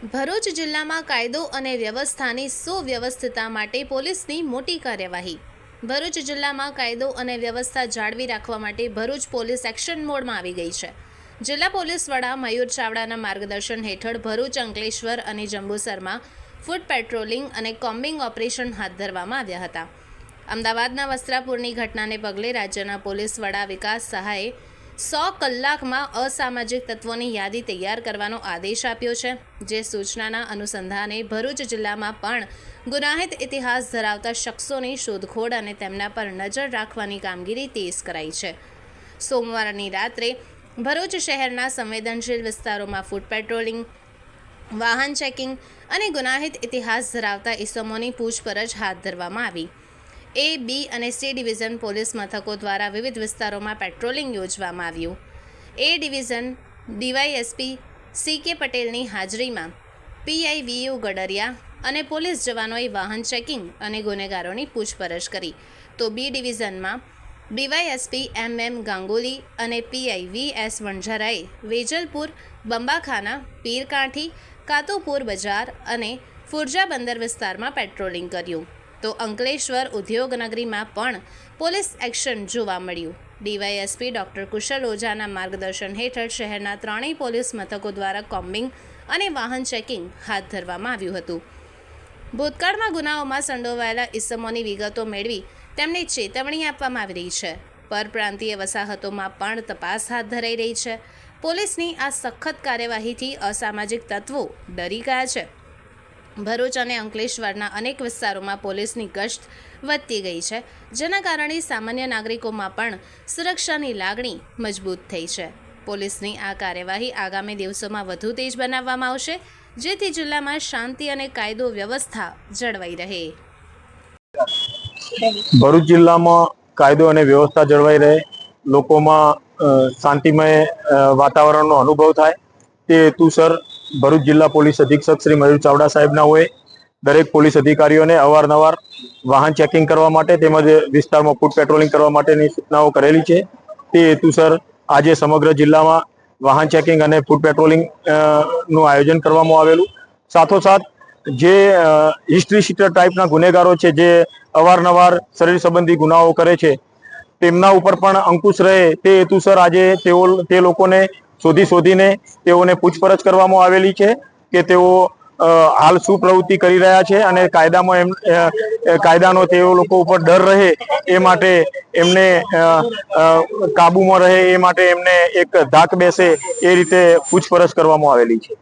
ભરૂચ જિલ્લામાં કાયદો અને વ્યવસ્થાની સુવ્યવસ્થિતા માટે પોલીસની મોટી કાર્યવાહી. ભરૂચ જિલ્લામાં કાયદો અને વ્યવસ્થા જાળવી રાખવા માટે ભરૂચ પોલીસ એક્શન મોડમાં આવી ગઈ છે. જિલ્લા પોલીસ વડા મયુર ચાવડાના માર્ગદર્શન હેઠળ ભરૂચ અંકલેશ્વર અને જંબુસરમાં ફૂડ પેટ્રોલિંગ અને કોમ્બિંગ ઓપરેશન હાથ ધરવામાં આવ્યા હતા. અમદાવાદના વસ્ત્રાપુરની ઘટનાને પગલે રાજ્યના પોલીસ વડા વિકાસ સહાયે સો કલાકમાં અસામાજિક તત્વોની યાદી તૈયાર કરવાનો આદેશ આપ્યો છે, જે સૂચનાના અનુસંધાને ભરૂચ જિલ્લામાં પણ ગુનાહિત ઇતિહાસ ધરાવતા શખ્સોની શોધખોળ અને તેમના પર નજર રાખવાની કામગીરી તેજ કરાઈ છે. સોમવારની રાત્રે ભરૂચ શહેરના સંવેદનશીલ વિસ્તારોમાં ફૂડ પેટ્રોલિંગ, વાહન ચેકિંગ અને ગુનાહિત ઇતિહાસ ધરાવતા ઇસમોની પૂછપરછ હાથ ધરવામાં આવી. એ, બી અને સી ડિવિઝન પોલીસ મથકો દ્વારા વિવિધ વિસ્તારોમાં પેટ્રોલિંગ યોજવામાં આવ્યું. એ ડિવિઝન ડીવાયએસપી સી કે પટેલની હાજરીમાં પીઆઈવીયુ ગડરિયા અને પોલીસ જવાનોએ વાહન ચેકિંગ અને ગુનેગારોની પૂછપરછ કરી. તો બી ડિવિઝનમાં ડીવાયએસપી એમ એમ ગાંગુલી અને પીઆઈ વી એસ વણઝારાએ વેજલપુર, બંબાખાના, પીરકાંઠી, કાતુપુર બજાર અને ફુરજા બંદર વિસ્તારમાં પેટ્રોલિંગ કર્યું. તો અંકલેશ્વર ઉદ્યોગનગરીમાં પણ પોલીસ એક્શન જોવા મળ્યું. ડીવાયએસપી ડોક્ટર કુશલ ઓઝાના માર્ગદર્શન હેઠળ શહેરના ત્રણેય પોલીસ મથકો દ્વારા કોમ્બિંગ અને વાહન ચેકિંગ હાથ ધરવામાં આવ્યું હતું. ભૂતકાળમાં ગુનાઓમાં સંડોવાયેલા ઇસમોની વિગતો મેળવી તેમને ચેતવણી આપવામાં આવી રહી છે. પરપ્રાંતીય વસાહતોમાં પણ તપાસ હાથ ધરાઈ રહી છે. પોલીસની આ સખત કાર્યવાહીથી અસામાજિક તત્વો ડરી ગયા છે. ભરૂચ અને અંકલેશ્વરના અનેક વિસ્તારોમાં પોલીસની ગશ્ત વધતી ગઈ છે, જેના કારણે સામાન્ય નાગરિકોમાં પણ સુરક્ષાની લાગણી મજબૂત થઈ છે. પોલીસની આ કાર્યવાહી આગામી દિવસોમાં વધુ તેજ બનાવવામાં આવશે, જેથી જિલ્લામાં શાંતિ અને કાયદો વ્યવસ્થા જળવાઈ રહે. ભરૂચ જિલ્લામાં કાયદો અને વ્યવસ્થા જળવાઈ રહે. લોકોમાં શાંતિમય વાતાવરણનો અનુભવ થાય. તે હેતુસર ભરૂચ જિલ્લા પોલીસ અધિક્ષક શ્રી મયુર ચાવડા સાહેબના હોય, દરેક પોલીસ અધિકારીઓને અવારનવાર વાહન ચેકિંગ કરવા માટે તેમજ વિસ્તારમાં ફૂડ પેટ્રોલિંગ કરવા માટેની સૂચનાઓ કરેલી છે. તે હેતુસર આજે સમગ્ર જિલ્લામાં વાહન ચેકિંગ અને ફૂડ પેટ્રોલિંગનું આયોજન કરવામાં આવેલું. સાથોસાથ, જે હિસ્ટ્રી શીટર ટાઈપના ગુનેગારો છે, જે અવારનવાર શરીર સંબંધી ગુનાઓ કરે છે, તેમના ઉપર પણ અંકુશ રહે. તે હેતુસર આજે તેઓ, તે લોકોને શોધી શોધીને તેઓને પૂછપરછ કરવામાં આવેલી છે કે તેઓ હાલ શું પ્રવૃત્તિ કરી રહ્યા છે અને કાયદામાં એમ કાયદાનો તેઓ લોકો ઉપર ડર રહે એ માટે એમને કાબુમાં રહે એ માટે એમને એક ધાક બેસે એ રીતે પૂછપરછ કરવામાં આવેલી છે.